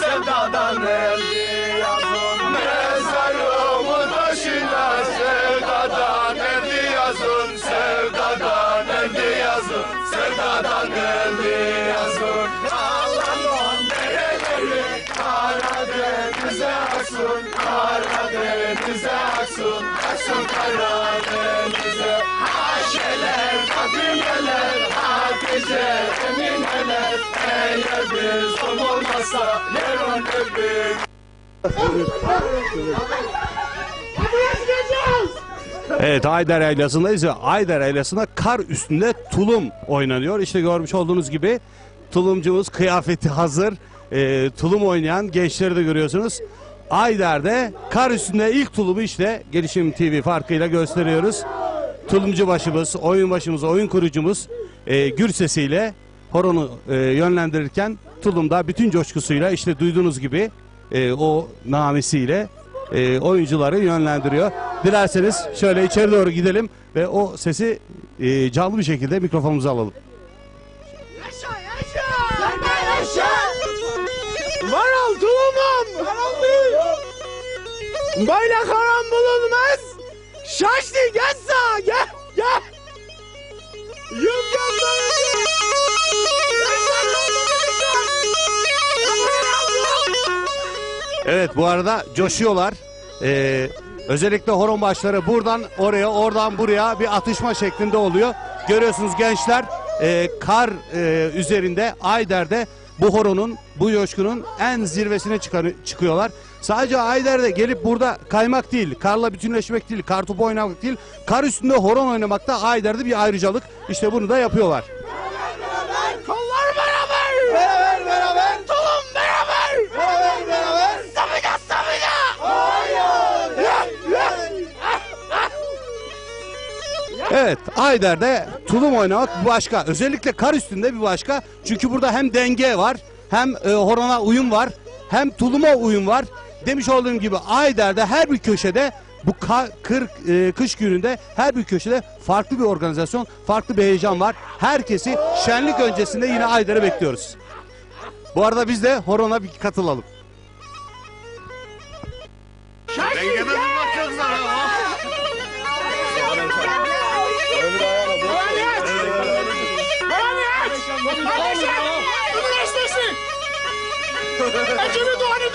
sevdadan eldi yazın. Mezarımın taşına sevdadan eldi yazın. Sevdadan eldi yazın. Sevdadan eldi yazın. Ağlamam nereleri Karadeniz'e aksın. Karadeniz'e aksın. Aksın Karadeniz'e Hatice, Emineler Eğer biz olmazsa yer ölürdük Evet Ayder Yaylası'ndayız ve Ayder Yaylası'nda kar üstünde tulum oynanıyor. İşte görmüş olduğunuz gibi tulumcumuz kıyafeti hazır. Ee, tulum oynayan gençleri de görüyorsunuz. Ayder'de kar üstünde ilk tulumu işte Gelişim TV farkıyla gösteriyoruz. Tulumcu başımız, oyun başımız, oyun kurucumuz e, gür sesiyle horonu e, yönlendirirken tulumda bütün coşkusuyla işte duyduğunuz gibi e, o namesiyle e, oyuncuları yönlendiriyor. Dilerseniz şöyle içeri doğru gidelim ve o sesi e, canlı bir şekilde mikrofonumuza alalım. Varal tulumum. Böyle karan bulunmaz. Şaştı gel gel. Evet bu arada coşuyorlar. Ee, özellikle horon başları buradan oraya oradan buraya bir atışma şeklinde oluyor. Görüyorsunuz gençler e, kar e, üzerinde Ayder'de bu horonun bu coşkunun en zirvesine çıkar, çıkıyorlar. Sadece Ayder'de gelip burada kaymak değil, karla bütünleşmek değil, kar topu oynamak değil, kar üstünde horon oynamak da Ayder'de bir ayrıcalık. İşte bunu da yapıyorlar. Evet Ayder'de tulum oynamak bir başka. Özellikle kar üstünde bir başka. Çünkü burada hem denge var hem e, horona uyum var hem tuluma uyum var. Demiş olduğum gibi Ayder'de her bir köşede bu ka- kır, e, kış gününde her bir köşede farklı bir organizasyon, farklı bir heyecan var. Herkesi şenlik öncesinde yine Ayder'e bekliyoruz. Bu arada biz de horona bir katılalım. Ecemi doğru